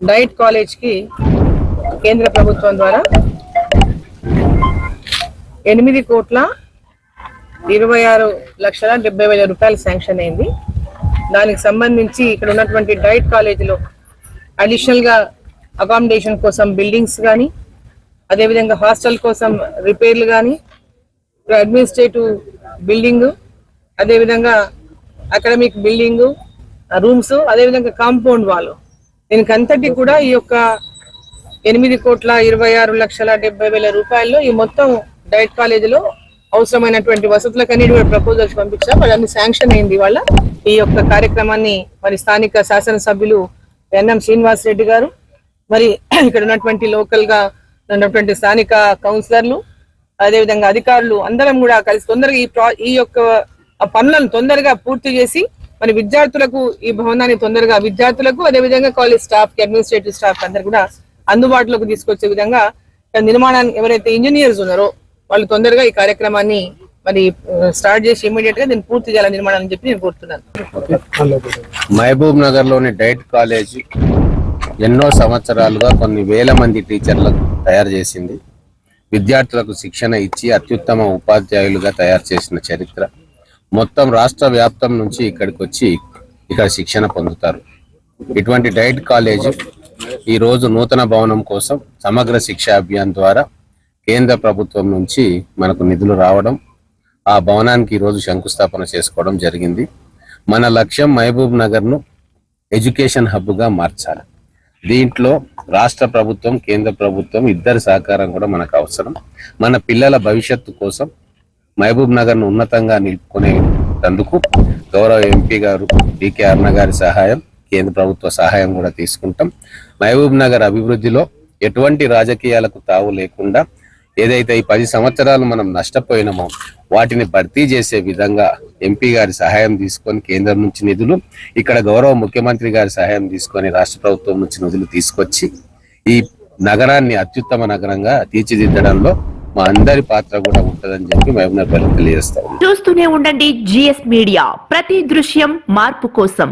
Diet కాలేజ్కి కేంద్ర ప్రభుత్వం ద్వారా ఎనిమిది కోట్ల ఇరవై ఆరు లక్షల డెబ్బై వేల రూపాయలు శాంక్షన్ అయింది. దానికి సంబంధించి ఇక్కడ ఉన్నటువంటి డైట్ కాలేజీలో అడిషనల్గా అకామిడేషన్ కోసం బిల్డింగ్స్ కానీ అదేవిధంగా హాస్టల్ కోసం రిపేర్లు కానీ అడ్మినిస్ట్రేటివ్ బిల్డింగ్ అదేవిధంగా అకాడమిక్ బిల్డింగ్ రూమ్స్ అదేవిధంగా కాంపౌండ్ వాళ్ళు దీనికి అంతటి కూడా ఈ యొక్క ఎనిమిది కోట్ల ఇరవై ఆరు లక్షల డెబ్బై వేల రూపాయల్లో ఈ మొత్తం డైట్ కాలేజీలో అవసరమైనటువంటి వసతులకన్నీ కూడా ప్రపోజల్స్ పంపించాం వాళ్ళని శాంక్షన్ అయింది వాళ్ళ ఈ యొక్క కార్యక్రమాన్ని మరి స్థానిక శాసనసభ్యులు ఎన్ఎం శ్రీనివాస్ రెడ్డి గారు మరి ఇక్కడ ఉన్నటువంటి లోకల్గా ఉన్నటువంటి స్థానిక కౌన్సిలర్లు అదేవిధంగా అధికారులు అందరం కూడా కలిసి తొందరగా ఈ ప్రా ఈ యొక్క పనులను తొందరగా పూర్తి చేసి మరి విద్యార్థులకు ఈ భవనాన్ని తొందరగా విద్యార్థులకు అదేవిధంగా కాలేజ్ స్టాఫ్కి అడ్మినిస్ట్రేటివ్ స్టాఫ్ అందరు కూడా అందుబాటులోకి తీసుకొచ్చే విధంగా నిర్మాణానికి నిర్మాణాన్ని ఎవరైతే ఇంజనీర్స్ ఉన్నారో వాళ్ళు తొందరగా ఈ కార్యక్రమాన్ని మరి స్టార్ట్ చేసి ఇమీడియట్గా దీన్ని పూర్తి చేయాలని నిర్మాణం అని చెప్పి నేను కోరుతున్నాను. మహబూబ్ నగర్లోని డైట్ కాలేజ్ ఎన్నో సంవత్సరాలుగా కొన్ని వేల మంది టీచర్లకు తయారు చేసింది. విద్యార్థులకు శిక్షణ ఇచ్చి అత్యుత్తమ ఉపాధ్యాయులుగా తయారు చేసిన చరిత్ర. మొత్తం రాష్ట్ర వ్యాప్తం నుంచి ఇక్కడికి వచ్చి ఇక్కడ శిక్షణ పొందుతారు. ఇటువంటి డైట్ కాలేజ్ ఈ రోజు నూతన భవనం కోసం సమగ్ర శిక్ష అభియాన్ ద్వారా కేంద్ర ప్రభుత్వం నుంచి మనకు నిధులు రావడం ఆ భవనానికి ఈరోజు రోజు శంకుస్థాపన చేసుకోవడం జరిగింది. మన లక్ష్యం మహబూబ్ నగర్ను ఎడ్యుకేషన్ హబ్గా మార్చాలి. దీంట్లో రాష్ట్ర ప్రభుత్వం కేంద్ర ప్రభుత్వం ఇద్దరి సహకారం కూడా మనకు అవసరం. మన పిల్లల భవిష్యత్తు కోసం మహబూబ్ నగర్ను ఉన్నతంగా నిలుపుకునేందుకు గౌరవ ఎంపీ గారు డికే అరుణ గారి సహాయం కేంద్ర ప్రభుత్వ సహాయం కూడా తీసుకుంటాం. మహబూబ్ నగర్ అభివృద్ధిలో ఎటువంటి రాజకీయాలకు తావు లేకుండా ఏదైతే ఈ పది సంవత్సరాలు మనం నష్టపోయినామో వాటిని భర్తీ చేసే విధంగా ఎంపీ గారి సహాయం తీసుకొని కేంద్రం నుంచి నిధులు ఇక్కడ గౌరవ ముఖ్యమంత్రి గారి సహాయం తీసుకొని రాష్ట్ర ప్రభుత్వం నుంచి నిధులు తీసుకొచ్చి ఈ నగరాన్ని అత్యుత్తమ నగరంగా తీర్చిదిద్దడంలో మా అందరి పాత్ర కూడా ఉంటుందని చెప్పి మహబూబ్ తెలియజేస్తాం చూస్తూనే ఉండండి జిఎస్ మీడియా. ప్రతి దృశ్యం మార్పు కోసం.